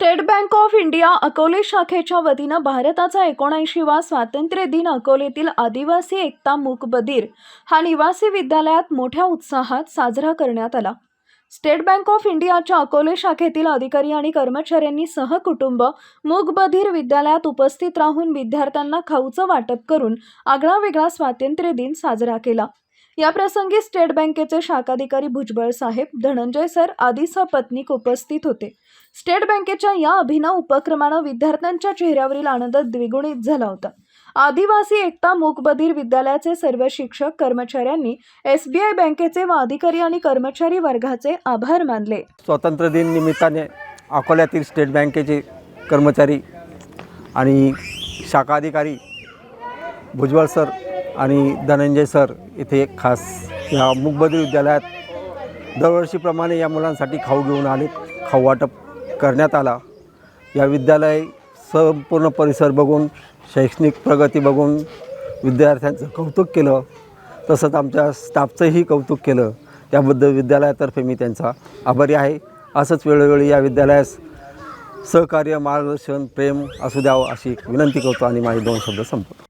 State Bank of India Akole शाखेच्या वतीनं भारताचा एकोणऐंशीवा स्वातंत्र्य दिन अकोलेतील आदिवासी एकता मूकबदीर हा निवासी विद्यालयात मोठ्या उत्साहात साजरा करण्यात आला. स्टेट बँक ऑफ इंडियाच्या अकोले शाखेतील अधिकारी आणि कर्मचाऱ्यांनी सहकुटुंब मूकबधीर विद्यालयात उपस्थित राहून विद्यार्थ्यांना खाऊचं वाटप करून आगळावेगळा स्वातंत्र्य दिन साजरा केला. याप्रसंगी स्टेट बँकेचे शाखाधिकारी भुजबळ साहेब धनंजय सर आदीसह पत्नीक उपस्थित होते. स्टेट बँकेच्या या अभिनव उपक्रमानं विद्यार्थ्यांच्या चेहऱ्यावरील आनंद द्विगुणित झाला होता. आदिवासी एकता मूकबधीर विद्यालयाचे सर्व शिक्षक कर्मचाऱ्यांनी एसबीआय बँकेचे व अधिकारी आणि कर्मचारी वर्गाचे आभार मानले. स्वातंत्र्य दिन निमित्ताने अकोल्यातील स्टेट बँकेचे कर्मचारी आणि शाखा अधिकारी भुजबळ सर आणि धनंजय सर इथे खास या मुकबधीर विद्यालयात दरवर्षीप्रमाणे या मुलांसाठी खाऊ घेऊन आले खाऊ वाटप करण्यात आला. या विद्यालय संपूर्ण परिसर बघून शैक्षणिक प्रगती बघून विद्यार्थ्यांचं कौतुक केलं तसंच आमच्या स्टाफचंही कौतुक केलं. त्याबद्दल विद्यालयातर्फे मी त्यांचा आभारी आहे. असंच वेळोवेळी या विद्यालयास सहकार्य मार्गदर्शन प्रेम असू द्यावं अशी विनंती करतो आणि माझे दोन शब्द संपतो